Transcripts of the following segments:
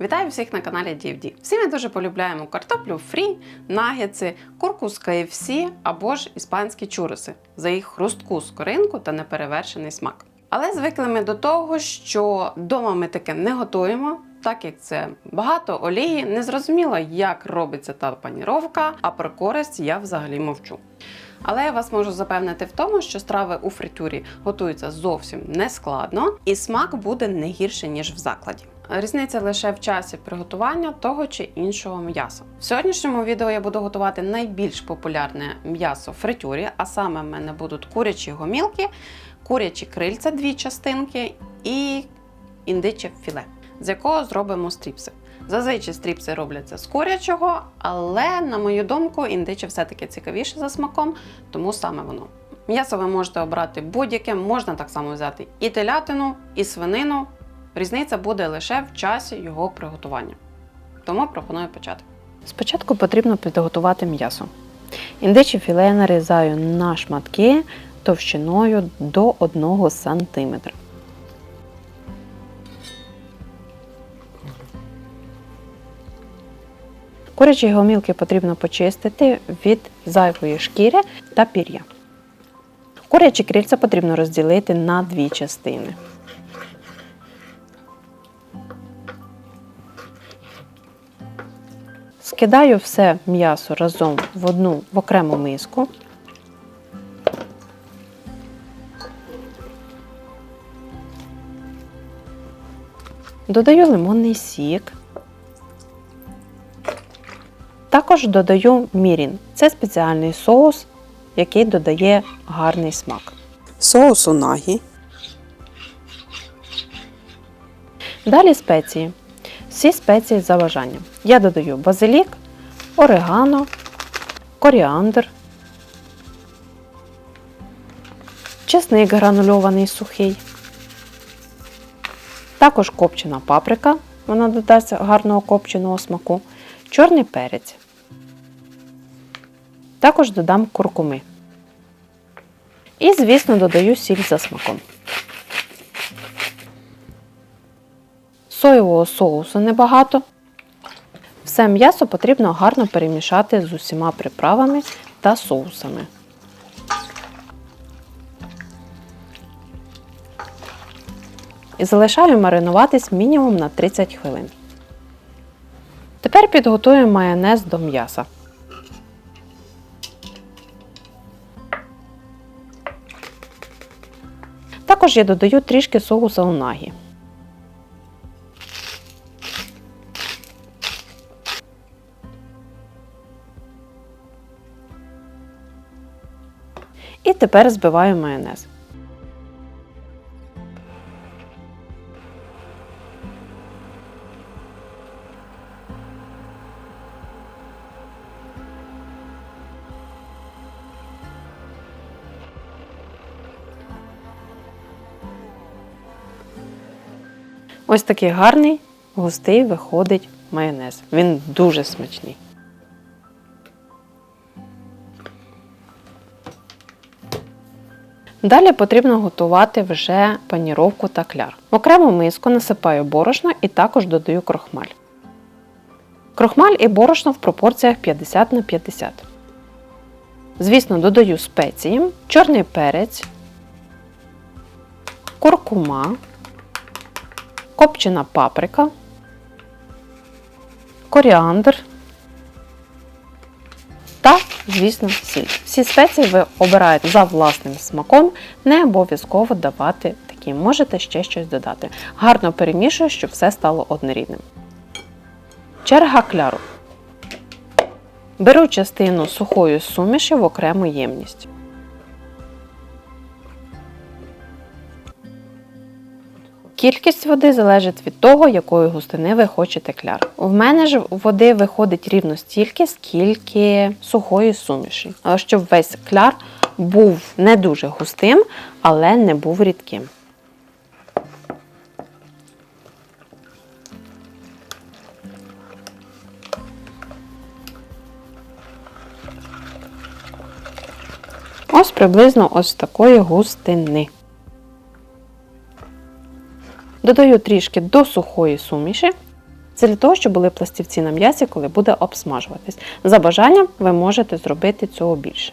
Вітаю всіх на каналі DFD. Всі ми дуже полюбляємо картоплю фрі, нагетси, курку з KFC або ж іспанські чуриси за їх хрустку скоринку та неперевершений смак. Але звикли ми до того, що вдома ми таке не готуємо, так як це багато олії, не зрозуміло, як робиться та паніровка, а про користь я взагалі мовчу. Але я вас можу запевнити в тому, що страви у фритюрі готуються зовсім не складно, і смак буде не гірше, ніж в закладі. Різниця лише в часі приготування того чи іншого м'яса. В сьогоднішньому відео я буду готувати найбільш популярне м'ясо в фритюрі, а саме в мене будуть курячі гомілки, курячі крильця, дві частинки і індиче філе, з якого зробимо стріпси. Зазвичай стріпси робляться з курячого, але, на мою думку, індиче все-таки цікавіше за смаком, тому саме воно. М'ясо ви можете обрати будь-яке, можна так само взяти і телятину, і свинину. Різниця буде лише в часі його приготування. Тому пропоную почати. Спочатку потрібно підготувати м'ясо. Індичі філе я нарізаю на шматки товщиною до 1 см. Курячі гомілки потрібно почистити від зайвої шкіри та пір'я. Курячі крильця потрібно розділити на дві частини. Скидаю все м'ясо разом в одну в окрему миску. Додаю лимонний сік. Також додаю мірін. Це спеціальний соус, який додає гарний смак. Соус унагі, Далі спеції. Всі спеції за бажанням. Я додаю базилік, орегано, коріандр, чесник гранульований сухий, також копчена паприка, вона додасть гарного копченого смаку, чорний перець. Також додам куркуми. І, звісно, додаю сіль за смаком. Соєвого соусу небагато. Все м'ясо потрібно гарно перемішати з усіма приправами та соусами. І залишаю маринуватись мінімум на 30 хвилин. Тепер підготуємо майонез до м'яса. Також я додаю трішки соуса унагі. І тепер збиваю майонез. Ось такий гарний, густий виходить майонез. Він дуже смачний. Далі потрібно готувати вже паніровку та кляр. В окрему миску насипаю борошно і також додаю крохмаль. Крохмаль і борошно в пропорціях 50 на 50. Звісно, додаю спеції, чорний перець, куркума, копчена паприка, коріандр звісно, сіль. Всі спеції ви обираєте за власним смаком, не обов'язково давати такі, можете ще щось додати. Гарно перемішую, щоб все стало однорідним. Черга кляру. Беру частину сухої суміші в окрему ємність. Кількість води залежить від того, якої густини ви хочете кляр. В мене ж води виходить рівно стільки, скільки сухої суміші. Щоб весь кляр був не дуже густим, але не був рідким. Ось приблизно ось такої густини. Додаю трішки до сухої суміші Це для того, щоб були пластівці на м'ясі, коли буде обсмажуватись. За бажанням ви можете зробити цього більше.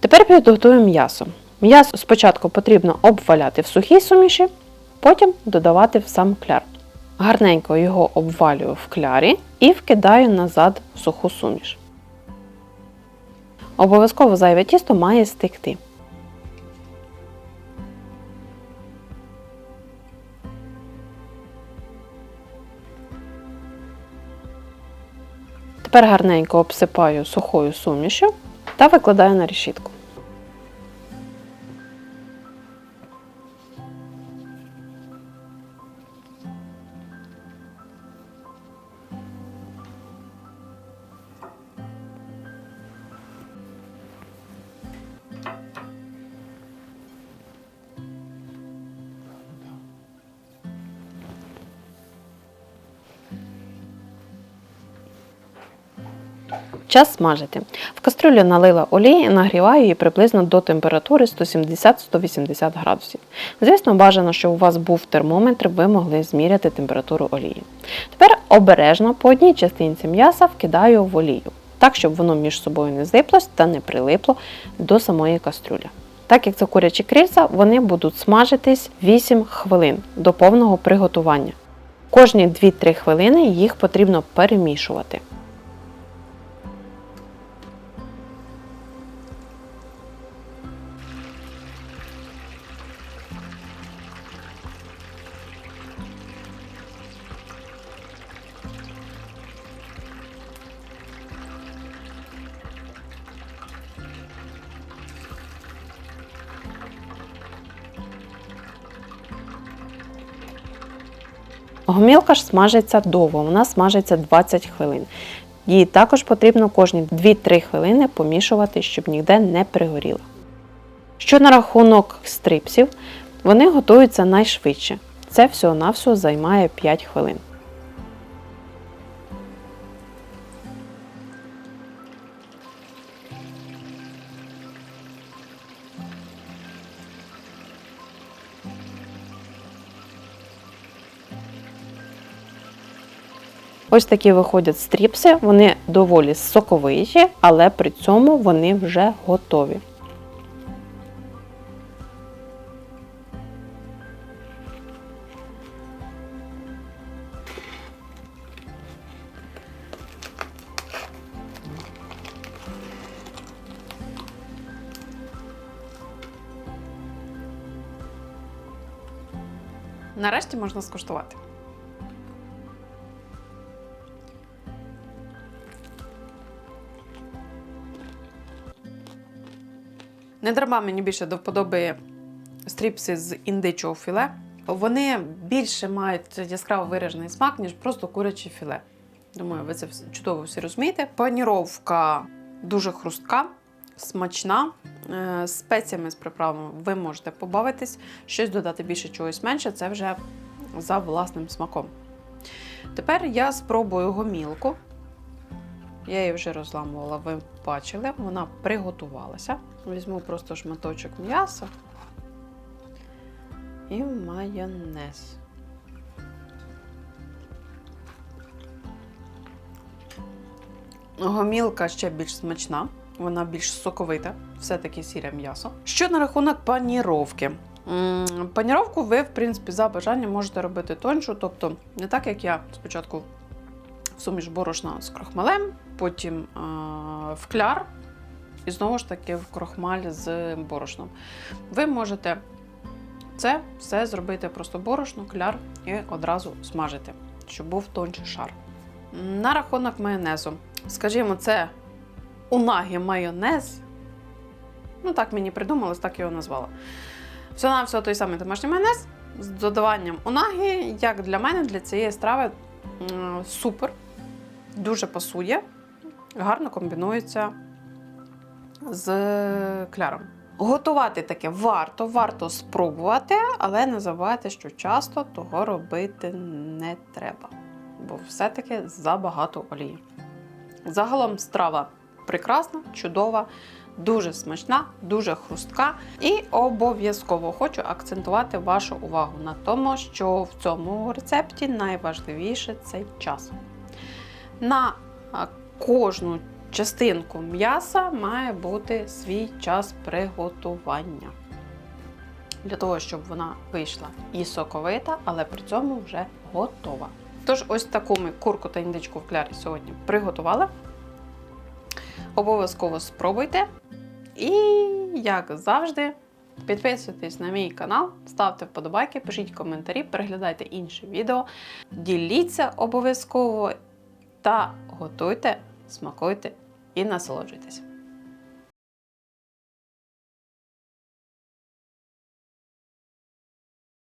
Тепер підготуємо м'ясо. М'ясо спочатку потрібно обваляти в сухій суміші, потім додавати в сам кляр. Гарненько його обвалюю в клярі і вкидаю назад в суху суміш. Обов'язково зайве тісто має стекти. Тепер гарненько обсипаю сухою сумішю та викладаю на решітку. Час смажити. В кастрюлю налила олії нагріваю її приблизно до температури 170-180 градусів. Звісно, бажано, щоб у вас був термометр, ви могли зміряти температуру олії. Тепер обережно по одній частинці м'яса вкидаю в олію, так, щоб воно між собою не злиплось та не прилипло до самої кастрюлі. Так як це курячі крильця, вони будуть смажитись 8 хвилин до повного приготування. Кожні 2-3 хвилини їх потрібно перемішувати. Гомілка ж смажиться довго, вона смажиться 20 хвилин. Її також потрібно кожні 2-3 хвилини помішувати, щоб ніде не пригоріло. Що на рахунок стрипсів, вони готуються найшвидше. Це всього-навсього займає 5 хвилин. Ось такі виходять стріпси, вони доволі соковиті, але при цьому вони вже готові. Нарешті можна скуштувати. Не дарма мені більше до вподоби стріпси з індичого філе. Вони більше мають яскраво виражений смак, ніж просто куряче філе. Думаю, ви це чудово всі розумієте. Паніровка дуже хрустка, смачна. Е, спеціями, з приправами ви можете побавитись, щось додати більше, чогось менше, це вже за власним смаком. Тепер я спробую гомілку. Я її вже розламувала, ви бачили, вона приготувалася. Візьму просто шматочок м'яса і майонез. Гомілка ще більш смачна, вона більш соковита, все-таки сіре м'ясо. Що на рахунок паніровки? Паніровку ви, в принципі, за бажанням можете робити тоншу, тобто не так, як я спочатку суміш борошна з крохмалем, потім в кляр, і знову ж таки в крохмаль з борошном. Ви можете це все зробити просто борошно, кляр і одразу смажити, щоб був тонший шар. На рахунок майонезу. Скажімо, це унагі майонез. Ну, так мені придумалось, так його назвала. Все на все той самий домашній майонез з додаванням унагі, як для мене, для цієї страви супер. Дуже пасує, гарно комбінується з кляром. Готувати таке варто, варто спробувати, але не забувайте, що часто того робити не треба, бо все-таки забагато олії. Загалом страва прекрасна, чудова, дуже смачна, дуже хрустка. І обов'язково хочу акцентувати вашу увагу на тому, що в цьому рецепті найважливіше це час. На кожну частинку м'яса має бути свій час приготування. Для того, щоб вона вийшла і соковита, але при цьому вже готова. Тож, ось таку ми курку та індичку в клярі сьогодні приготували. Обов'язково спробуйте. І, як завжди, підписуйтесь на мій канал, ставте вподобайки, пишіть коментарі, переглядайте інші відео, діліться обов'язково та готуйте, смакуйте і насолоджуйтесь.